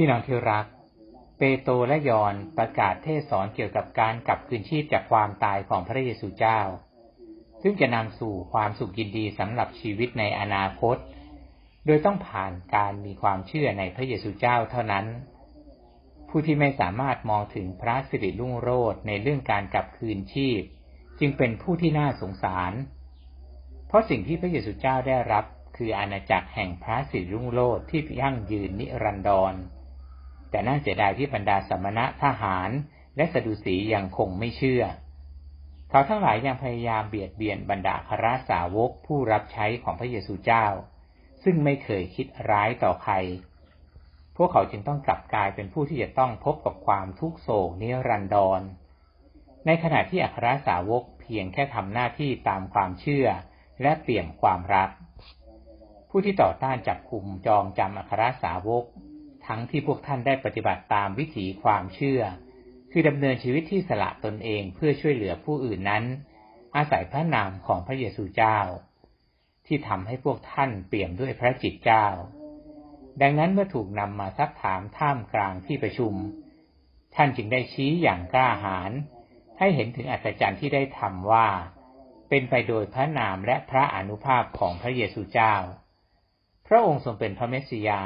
พี่น้องที่รัก เปโตรและยอนประกาศเทศสอนเกี่ยวกับการกลับคืนชีพจากความตายของพระเยซูเจ้า ซึ่งจะนำสู่ความสุขยินดีสำหรับชีวิตในอนาคต โดยต้องผ่านการมีความเชื่อในพระเยซูเจ้าเท่านั้น ผู้ที่ไม่สามารถมองถึงพระสิริรุ่งโรจน์ในเรื่องการกลับคืนชีพ จึงเป็นผู้ที่น่าสงสาร เพราะสิ่งที่พระเยซูเจ้าได้รับคืออาณาจักรแห่งพระสิริรุ่งโรจน์ที่ยั่งยืนนิรันดร แต่น่าเสียดายที่บรรดาสมณะทหารและสดุสียังคงไม่เชื่อ เขาทั้งหลายยังพยายามเบียดเบียนบรรดาคราสาวกผู้รับใช้ของพระเยซูเจ้า ซึ่งไม่เคยคิดร้ายต่อใคร พวกเขาจึงต้องกลับกลายเป็นผู้ที่จะต้องพบกับความทุกโศกนิรันดร ในขณะที่อัครสาวกเพียงแค่ทำหน้าที่ตามความเชื่อและเปี่ยมความรัก ผู้ที่ต่อต้านจับคุมจองจำอัครสาวก ทั้งที่พวกท่านได้ปฏิบัติตามวิถีความเชื่อ คือดำเนินชีวิตที่สละตนเองเพื่อช่วยเหลือผู้อื่นนั้น อาศัยพระนามของพระเยซูเจ้า ที่ทำให้พวกท่านเปี่ยมด้วยพระจิตเจ้า ดังนั้นเมื่อถูกนำมาซักถามท่ามกลางที่ประชุม ท่านจึงได้ชี้อย่างกล้าหาญให้เห็นถึงอัศจรรย์ที่ได้ทำว่า เป็นไปโดยพระนามและพระอนุภาพของพระเยซูเจ้า พระองค์ทรงเป็นพระเมสสิยา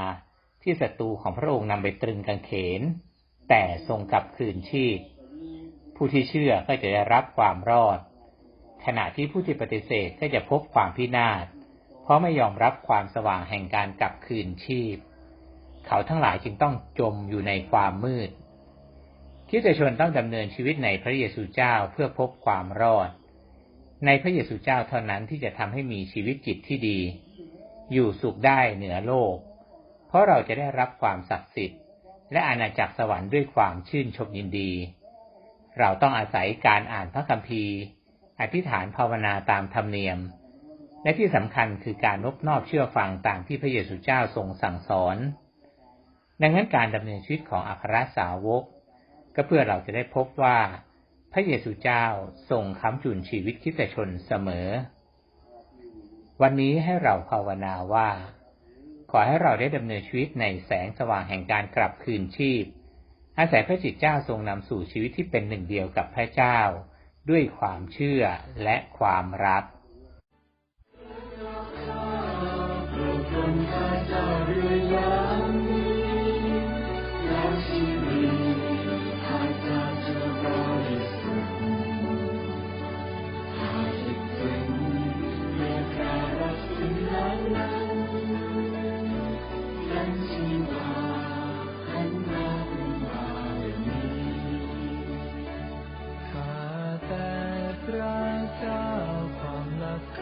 ที่ศัตรูของพระองค์นำไปตรึงกางเขน แต่ทรงกลับคืนชีพ ผู้ที่เชื่อก็จะได้รับความรอด ขณะที่ผู้ที่ปฏิเสธก็จะพบความพินาศ เพราะไม่ยอมรับความสว่างแห่งการกลับคืนชีพ เขาทั้งหลายจึงต้องจมอยู่ในความมืดคิดจะชนต้องดำเนินชีวิตในพระเยซูเจ้าเพื่อพบความรอด ในพระเยซูเจ้าเท่านั้นที่จะทำให้มีชีวิตจิตที่ดี อยู่สุขได้เหนือโลก เพราะเราจะได้รับความศักดิ์สิทธิ์ และอาณาจักรสวรรค์ด้วยความชื่นชมยินดี เราต้องอาศัยการอ่านพระคัมภีร์ อธิษฐานภาวนาตามธรรมเนียม และที่สำคัญคือการนบนอบเชื่อฟังตามที่พระเยซูเจ้าทรงสั่งสอน ดังนั้นการดำเนินชีวิตของอัครสาวก ก็เพื่อเราจะได้พบว่า พระเยซูเจ้าทรงค้ำจุนชีวิตคิดชนเสมอ วันนี้ให้เราภาวนาว่า ขอให้เราได้ดำเนินชีวิตในแสงสว่างแห่งการกลับคืนชีพ อาศัยพระจิตเจ้าทรงนำสู่ชีวิตที่เป็นหนึ่งเดียวกับพระเจ้า ด้วยความเชื่อและความรักพระเจ้า